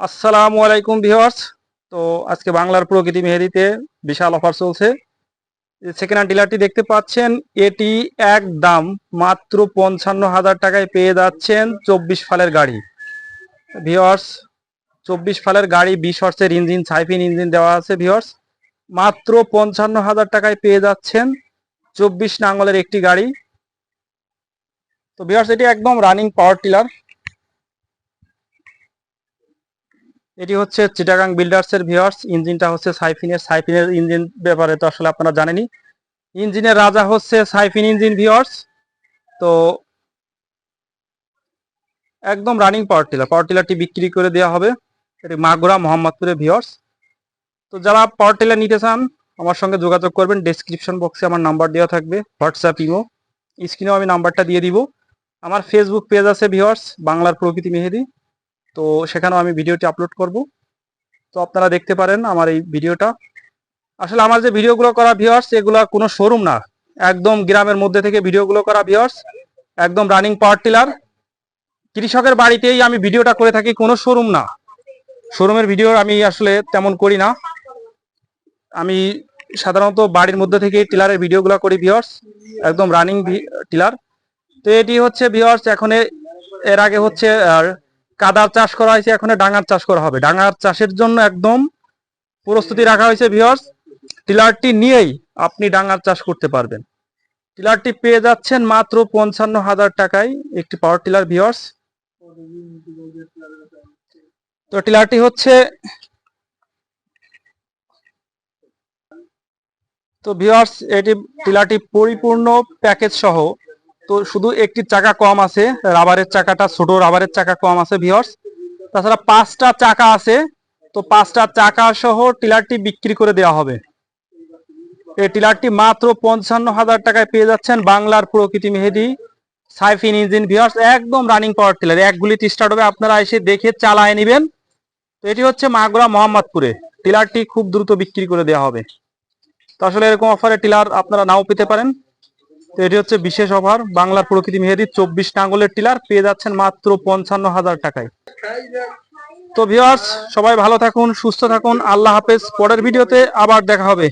আসসালামু আলাইকুম ভিউয়ার্স। তো আজকে বাংলার প্রকৃতি মেহেদিতে বিশাল অফার চলছে। সেকেন্ড হ্যান্ড ডিলারটি দেখতে পাচ্ছেন, এটি এক দাম মাত্র পঞ্চান্ন হাজার টাকায় পেয়ে যাচ্ছেন চব্বিশ ফালের গাড়ি। ভিওয়ার্স চব্বিশ ফালের গাড়ি বিশ হর্সের ইঞ্জিন, সাইফিন ইঞ্জিন দেওয়া আছে ভিওয়ার্স মাত্র পঞ্চান্ন হাজার টাকায় পেয়ে যাচ্ছেন চব্বিশ নাঙ্গলের একটি গাড়ি। তো ভিওয়ার্স এটি একদম রানিং পাওয়ার টিলার এটি হচ্ছে চিটাগাং বিল্ডার্স এর ভিউয়ার্স ইঞ্জিনটা হচ্ছে সাইফিনের সাইফিনের ইঞ্জিন ব্যাপারে তো আসলে আপনারা জানেনই। ইঞ্জিনের রাজা হচ্ছে সাইফিন ইঞ্জিন ভিউয়ার্স তো একদম রানিং পাওয়ার টিলার পাওয়ার টিলারটি বিক্রি করে দেওয়া হবে। এটি মাগুরা, মোহাম্মদপুরের ভিউয়ার্স তো যারা পাওয়ার টিলার নিতে চান, আমার সঙ্গে যোগাযোগ করবেন। ডেসক্রিপশন বক্সে আমার নাম্বার দেওয়া থাকবে হোয়াটসঅ্যাপ ইমো স্ক্রিনেও আমি নাম্বারটা দিয়ে দিব। আমার ফেসবুক পেজ আছে ভিওয়ার্স বাংলার প্রকৃতি মেহেদি। তো সেখানেও আমি ভিডিওটি আপলোড করব। তো আপনারা দেখতে পারেন আমার এই ভিডিওটা। আসলে আমার যে ভিডিওগুলো করা ভিউয়ার্স এগুলো কোনো শোরুম না। একদম গ্রামের মধ্যে থেকে ভিডিওগুলো করা ভিউয়ার্স একদম রানিং পাওয়ার টিলার কৃষকের বাড়িতেই আমি ভিডিওটা করে থাকি, কোনো শোরুম না। শোরুমের ভিডিও আমি আসলে তেমন করি না। আমি সাধারণত বাড়ির মধ্যে থেকে টিলারের ভিডিওগুলো করি ভিউয়ার্স একদম রানিং টিলার তো এটি হচ্ছে ভিউয়ার্স এখন এর আগে হচ্ছে আর কাদার চাষ করা হয়েছে, এখন ডাঙার চাষ করা হবে। ডাঙার চাষের জন্য একদম প্রস্তুতি রাখা হয়েছে ভিওর্স টিলারটি নিয়েই আপনি ডাঙার চাষ করতে পারবেন। টিলারটি পেয়ে যাচ্ছেন মাত্র পঞ্চান্ন হাজার টাকায় একটি পাওয়ার টিলার ভিওর্স তো টিলারটি হচ্ছে, তো ভিওর্স এটি টিলারটি পরিপূর্ণ প্যাকেজ সহ তো শুধু একটি চাকা কম আছে, রাবারের চাকাটা ছোট, রাবারের চাকা কম আছে ভিওর্স তাছাড়া পাঁচটা চাকা আছে, তো পাঁচটা চাকা সহ টিলারটি বিক্রি করে দেওয়া হবে। এই টিলারটি মাত্র পঞ্চান্ন হাজার টাকায় পেয়ে যাচ্ছেন বাংলার প্রকৃতি মেহেদি, সাইফিন ইঞ্জিন ভিওর্স একদম রানিং পাওয়ার টিলার। এক গুলিতে স্টার্ট হবে, আপনারা এসে দেখে চালায় নেবেন। তো এটি হচ্ছে মাগুরা মোহাম্মদপুরে। টিলারটি খুব দ্রুত বিক্রি করে দেওয়া হবে। তো আসলে এরকম অফারে টিলার আপনারা নাও পেতে পারেন। তো এটি হচ্ছে বিশেষ অফার বাংলার প্রকৃতি মেহেদি, চব্বিশ নাঙ্গলের টিলার, পেয়ে যাচ্ছেন মাত্র পঞ্চান্ন হাজার টাকায়। তো ভিওয়ার্স সবাই ভালো থাকুন, সুস্থ থাকুন, আল্লাহ হাফেজ, পরের ভিডিওতে আবার দেখা হবে।